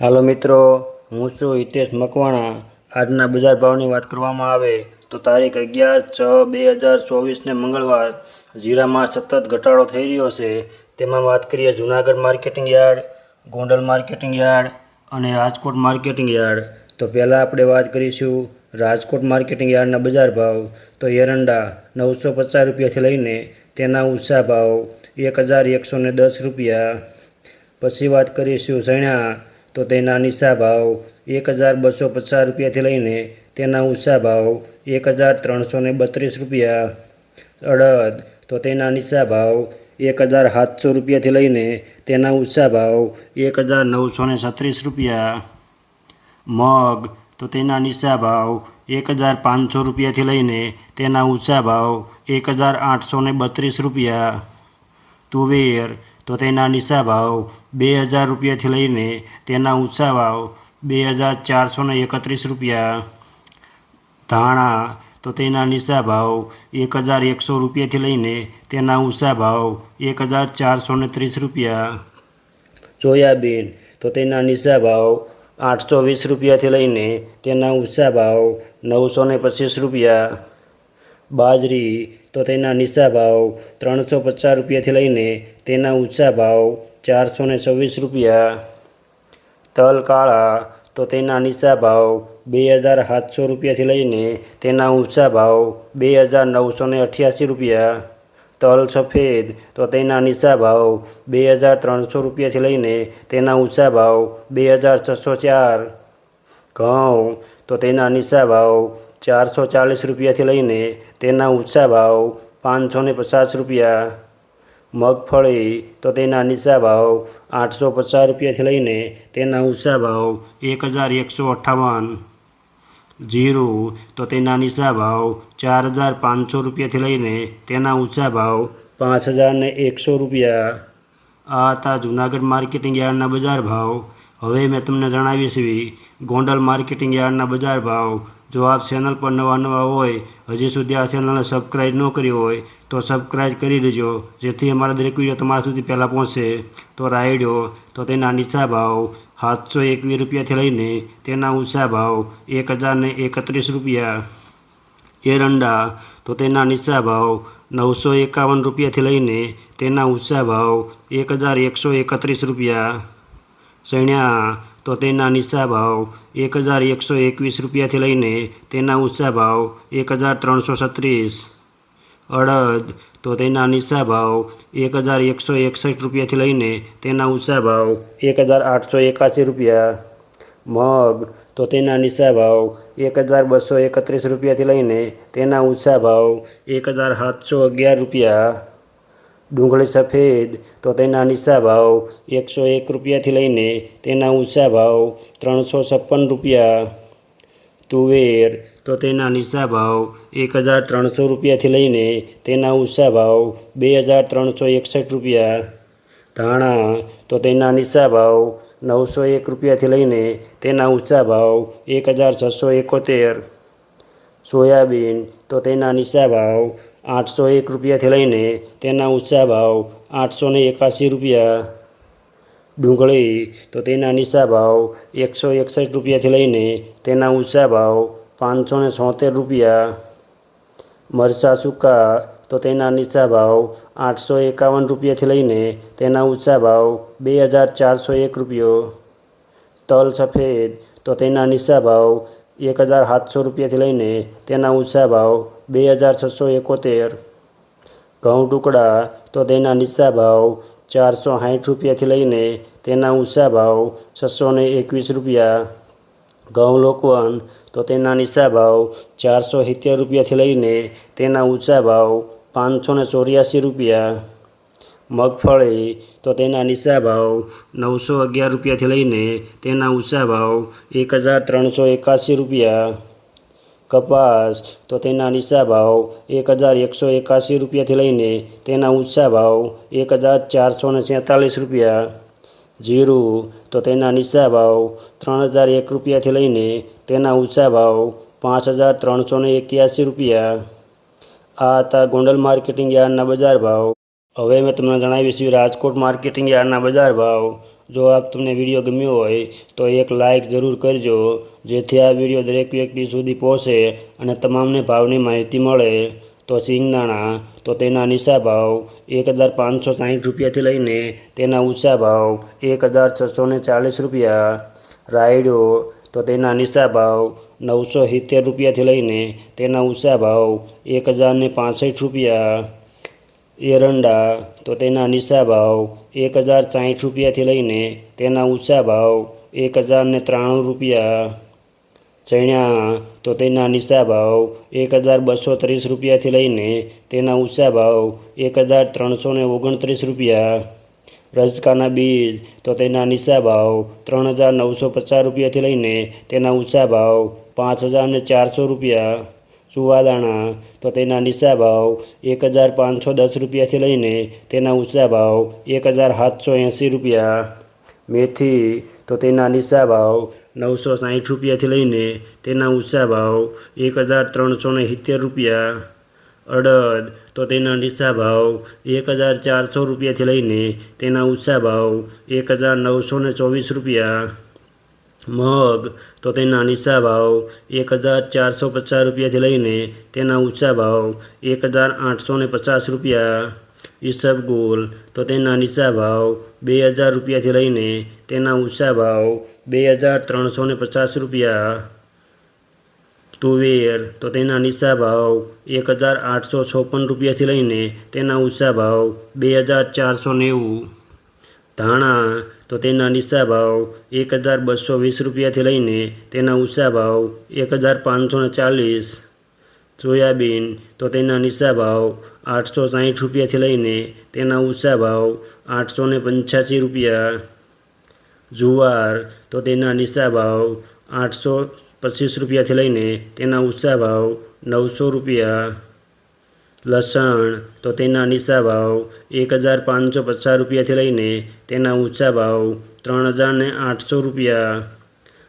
હાલો મિત્રો, હું છું હિતેશ મકવાણા. આજના બજાર ભાવની વાત કરવામાં આવે તો તારીખ અગિયાર છ બે હજાર ચોવીસને મંગળવાર. જીરામાં સતત ઘટાડો થઈ રહ્યો છે. તેમાં વાત કરીએ Junagadh marketing yard, Gondal marketing yard અને રાજકોટ માર્કેટિંગ યાર્ડ. તો પહેલાં આપણે વાત કરીશું રાજકોટ માર્કેટિંગ યાર્ડના બજાર ભાવ. તો એરંડા નવસો પચાસ રૂપિયાથી લઈને તેના ઊંચા ભાવ એક હજાર એકસો દસ રૂપિયા. પછી વાત કરીશું ચણા તો તેના નીચા ભાવ એક હજાર બસો પચાસ રૂપિયાથી લઈને તેના ઊંચા ભાવ એક હજાર ત્રણસો ને બત્રીસ રૂપિયા. અડદ, તો તેના નીચા ભાવ એક હજાર સાતસો રૂપિયાથી લઈને તેના ઊંચા ભાવ એક હજાર નવસો ને છત્રીસ રૂપિયા. મગ, તો તેના નીચા ભાવ એક હજાર પાંચસો રૂપિયાથી લઈને તેના ઊંચા ભાવ એક હજાર આઠસો ને બત્રીસ રૂપિયા. તુવેર તો તેના નીચા ભાવ બે હજાર રૂપિયાથી લઈને તેના ઊંચા ભાવ બે હજાર ચારસો એકત્રીસ રૂપિયા. ધાણા, તો તેના નીચા ભાવ એક હજાર એકસો રૂપિયાથી લઈને તેના ઊંચા ભાવ એક હજાર ચારસો ત્રીસ રૂપિયા. સોયાબીન, તો તેના નીચા ભાવ આઠસો વીસ રૂપિયાથી લઈને તેના ઊંચા ભાવ નવસો પચીસ રૂપિયા. બાજરી, તો તેના નીચા ભાવ ત્રણસો પચાસ રૂપિયાથી લઈને તેના ઊંચા ભાવ ચારસો ને છવ્વીસ રૂપિયા. તલ કાળા, તો તેના નીચા ભાવ બે હજાર સાતસો રૂપિયાથી લઈને તેના ઊંચા ભાવ બે હજાર નવસો ને અઠ્યાસી રૂપિયા. તલ સફેદ, તો તેના નીચા ભાવ બે હજાર ત્રણસો રૂપિયાથી લઈને તેના ઊંચા ભાવ બે હજાર છસો ચાર. ઘઉં, તો તેના નીચા ભાવ ચારસો ચાલીસ રૂપિયાથી લઈને તેના ઊંચા ભાવ પાંચસો ને પચાસ રૂપિયા. મગફળી તો તેના નીચા ભાવ આઠસો પચાસ રૂપિયાથી લઈને તેના ઊંચા ભાવ એક હજાર એકસો અઠ્ઠાવન જીરું તો તેના નીચા ભાવ ચાર હજાર પાંચસો રૂપિયાથી લઈને તેના ઊંચા ભાવ પાંચ હજાર ને એકસો રૂપિયા. આ હતા જુનાગઢ માર્કેટિંગ યાર્ડના બજાર ભાવ. હવે મેં તમને જણાવીશ ગોંડલ માર્કેટિંગ યાર્ડના બજાર ભાવ જો આપ ચેનલ પર નવા નવા હોય, હજી સુધી આ ચેનલને સબસ્ક્રાઈબ ન કરી હોય, તો સબસ્ક્રાઈબ કરી દેજો, જેથી અમારા દરેક વીડિયો તમારા સુધી પહેલાં પહોંચશે તો રાયડો તો તેના નીચા ભાવ સાતસો એકવીસ રૂપિયાથી લઈને તેના ઊંચા ભાવ એક હજારને એકત્રીસ રૂપિયા. એરંડા તો તેના નીચા ભાવ નવસો એકાવન રૂપિયાથી લઈને તેના ઊંચા ભાવ એક હજાર એકસો એકત્રીસ રૂપિયા. ચણ્યા તો તેના નીચા ભાવ એક હજાર એકસો એકવીસ રૂપિયાથી લઈને તેના ઊંચા ભાવ એક હજાર ત્રણસો છત્રીસ. અડદ, તો તેના નીચા ભાવ એક હજાર એકસો એકસઠ રૂપિયાથી લઈને તેના ઊંચા ભાવ એક હજાર આઠસો એકાસી રૂપિયા. મગ, તો તેના નીચા ભાવ એક હજાર બસો એકત્રીસ રૂપિયાથી લઈને તેના ઊંચા ભાવ એક હજાર સાતસો અગિયાર રૂપિયા. ડુંગળી સફેદ, તો તેના નીચા ભાવ એકસો એક રૂપિયાથી લઈને તેના ઊંચા ભાવ ત્રણસો છપ્પન રૂપિયા. તુવેર, તો તેના નીચા ભાવ એક હજાર ત્રણસો રૂપિયાથી લઈને તેના ઊંચા ભાવ બે હજાર ત્રણસો એકસઠ રૂપિયા. ધાણા, તો તેના નીચા ભાવ નવસો એક રૂપિયાથી લઈને તેના ઊંચા ભાવ એક હજાર છસો એકોતેર. સોયાબીન, તો તેના નીચા ભાવ આઠસો એક રૂપિયાથી લઈને તેના ઊંચા ભાવ આઠસો ને એકાસી રૂપિયા ડુંગળી, તો તેના નીચા ભાવ એકસો એકસઠ રૂપિયાથી લઈને તેના ઊંચા ભાવ પાંચસો ને છોતેર રૂપિયા. મરચાં સૂકા, તો તેના નીચા ભાવ આઠસો એકાવન રૂપિયાથી લઈને તેના ઊંચા ભાવ બે હજાર ચારસો એક રૂપિયો. તલ સફેદ, તો તેના નીચા ભાવ એક હજાર સાતસો રૂપિયાથી લઈને તેના ઊંચા ભાવ બે હજાર છસો એકોતેર. ઘઉં ટુકડા તો તેના નીચા ભાવ ચારસો સાઠ રૂપિયાથી લઈને તેના ઊંચા ભાવ છસો ને એકવીસ રૂપિયા. ઘઉં લોકવન તો તેના નીચા ભાવ ચારસો સિત્તેર રૂપિયાથી લઈને તેના ઊંચા ભાવ પાંચસો ને ચોર્યાસી રૂપિયા. મગફળી તો તેના નીચા ભાવ નવસો અગિયાર રૂપિયાથી લઈને તેના ઊંચા ભાવ એક હજાર ત્રણસો એકાસી રૂપિયા. કપાસ, તો તેના નીચા ભાવ એક હજાર એકસો એકાસી રૂપિયાથી લઈને તેના ઊંચા ભાવ એક હજાર ચારસો ને સેંતાલીસ રૂપિયા. જીરું, તો તેના નીચા ભાવ ત્રણ હજાર એક રૂપિયાથી લઈને તેના ઊંચા ભાવ પાંચ હજાર ત્રણસો ને એક્યાસી રૂપિયા. આ હતા ગોંડલ માર્કેટિંગ યાર્ડના બજાર ભાવ. હવે મેં તમને જણાવીશ રાજકોટ માર્કેટિંગ યાર્ડના બજાર ભાવ. જો આપ તમને વીડિયો ગમ્યો હોય, તો એક લાઇક જરૂર કરજો, જેથી આ વીડિયો દરેક વ્યક્તિ સુધી પહોંચે અને તમામને ભાવની માહિતી મળે. તો સિંગદાણા, તો તેના નીચા ભાવ એક હજાર પાંચસો સાહીઠ રૂપિયાથી લઈને તેના ઊંચા ભાવ એક હજાર છસો ચાલીસ રૂપિયા. રાયડો, તો તેના નીચા ભાવ નવસો સિત્તેર રૂપિયાથી લઈને તેના ઊંચા ભાવ એક હજાર ને પાંસઠ રૂપિયા. એરંડા તો તેના નીચા ભાવ એક હજાર સાહીઠ રૂપિયાથી લઈને તેના ઊંચા ભાવ એક હજાર ને ત્રાણું રૂપિયા. ચણ્યા, તો તેના નીચા ભાવ એક હજાર બસો ત્રીસ રૂપિયાથી લઈને તેના ઊંચા ભાવ એક હજાર ત્રણસો ઓગણત્રીસ રૂપિયા. રજકાના બીજ, તો તેના નીચા ભાવ ત્રણ હજાર નવસો પચાસ રૂપિયાથી લઈને તેના ઊંચા ભાવ પાંચ હજાર ને ચારસો રૂપિયા. ચુવાદાણા તો તેના નીચા ભાવ એક હજાર પાંચસો દસ રૂપિયાથી લઈને તેના ઊંચા ભાવ એક હજાર સાતસો એંસી રૂપિયા. મેથી, તો તેના નીચા ભાવ નવસો સાહીઠ રૂપિયાથી લઈને તેના ઊંચા ભાવ એક હજાર ત્રણસો ને સિત્તેર રૂપિયા. અડદ, તો તેના નીચા ભાવ એક હજાર ચારસો રૂપિયાથી લઈને તેના ઊંચા ભાવ એક હજાર નવસો ને ચોવીસ રૂપિયા. મગ, તો તેના નીચા ભાવ એક હજાર ચારસો પચાસ રૂપિયાથી લઈને તેના ઊંચા ભાવ એક હજાર આઠસો ને પચાસ રૂપિયા. ઈસબગુલ તો તેના નીચા ભાવ બે હજાર રૂપિયાથી લઈને તેના ઊંચા ભાવ બે હજાર ત્રણસો ને પચાસ રૂપિયા. તુવેર, તો તેના નીચા ભાવ એક હજાર આઠસો છપ્પન રૂપિયાથી લઈને તેના ઊંચા ભાવ બે હજાર ચારસો નેવું. ધાણા તો તેના નીચા ભાવ એક હજાર બસો વીસ રૂપિયાથી લઈને તેના ઊંચા ભાવ એક હજાર પાંચસો ચાલીસ. સોયાબીન તો તેના નીચા ભાવ આઠસો સાહીઠ રૂપિયાથી લઈને તેના ઊંચા ભાવ આઠસો ને પંચ્યાસી રૂપિયા. જુવાર તો તેના નીચા ભાવ આઠસો પચીસ રૂપિયાથી લઈને તેના ઊંચા ભાવ નવસો રૂપિયા. લસણ, તો તેના નીચા ભાવ એક હજાર પાંચસો પચાસ રૂપિયાથી લઈને તેના ઊંચા ભાવ ત્રણ હજારને આઠસો રૂપિયા.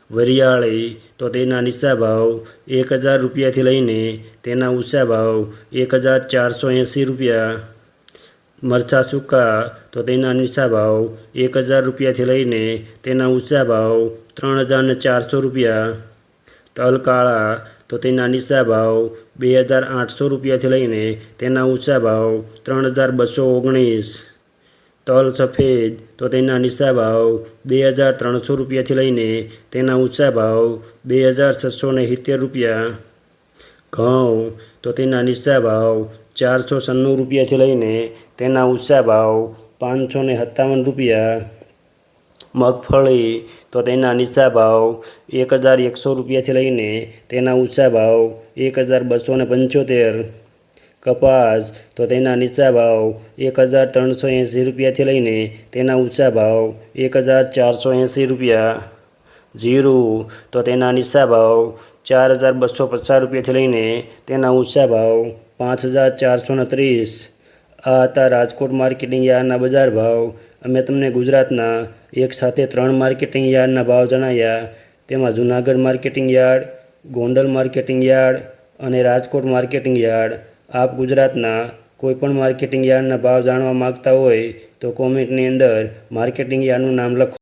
વરિયાળી, તો તેના નીચા ભાવ એક હજાર રૂપિયાથી લઈને તેના ઊંચા ભાવ એક હજાર ચારસો એંસી રૂપિયા. મરચાં સૂકા, તો તેના નીચા ભાવ એક હજાર રૂપિયાથી લઈને તેના ઊંચા ભાવ ત્રણ હજારને ચારસો રૂપિયા. તલ કાળા, તો તેના નીચા ભાવ બે હજાર આઠસો રૂપિયાથી લઈને તેના ઊંચા ભાવ ત્રણ હજાર બસો ઓગણીસ. તલ સફેદ, તો તેના નીચા ભાવ બે હજાર ત્રણસો રૂપિયાથી લઈને તેના ઊંચા ભાવ બે હજાર છસો ને સિત્તેર રૂપિયા. ઘઉં, તો તેના નીચા ભાવ ચારસો સન્નું રૂપિયાથી લઈને તેના ઊંચા ભાવ પાંચસો ને સત્તાવન રૂપિયા. મગફળી, તો તેના નીચા ભાવ એક હજાર એકસો રૂપિયાથી લઈને તેના ઊંચા ભાવ એક હજાર બસો ને પંચોતેર. કપાસ, તો તેના નીચા ભાવ એક હજાર ત્રણસો એંસી રૂપિયાથી લઈને તેના ઊંચા ભાવ એક હજાર ચારસો એંસી રૂપિયા. જીરું, તો તેના નીચા ભાવ ચાર હજાર બસો પચાસ રૂપિયાથી લઈને તેના ઊંચા ભાવ પાંચ હજાર ચારસો ત્રીસ. આ હતા રાજકોટ માર્કેટિંગ યાર્ડના બજાર ભાવ અમે તમને ગુજરાતના એક સાથે ત્રણ માર્કેટિંગ યાર્ડના ભાવ જણાવ્યા તેમાં Junagadh marketing yard, Gondal marketing yard અને રાજકોટ માર્કેટિંગ યાર્ડ. આપ ગુજરાતના કોઈપણ માર્કેટિંગ યાર્ડના ભાવ જાણવા માગતા હોય તો કોમેન્ટની અંદર માર્કેટિંગ યાર્ડનું નામ લખો.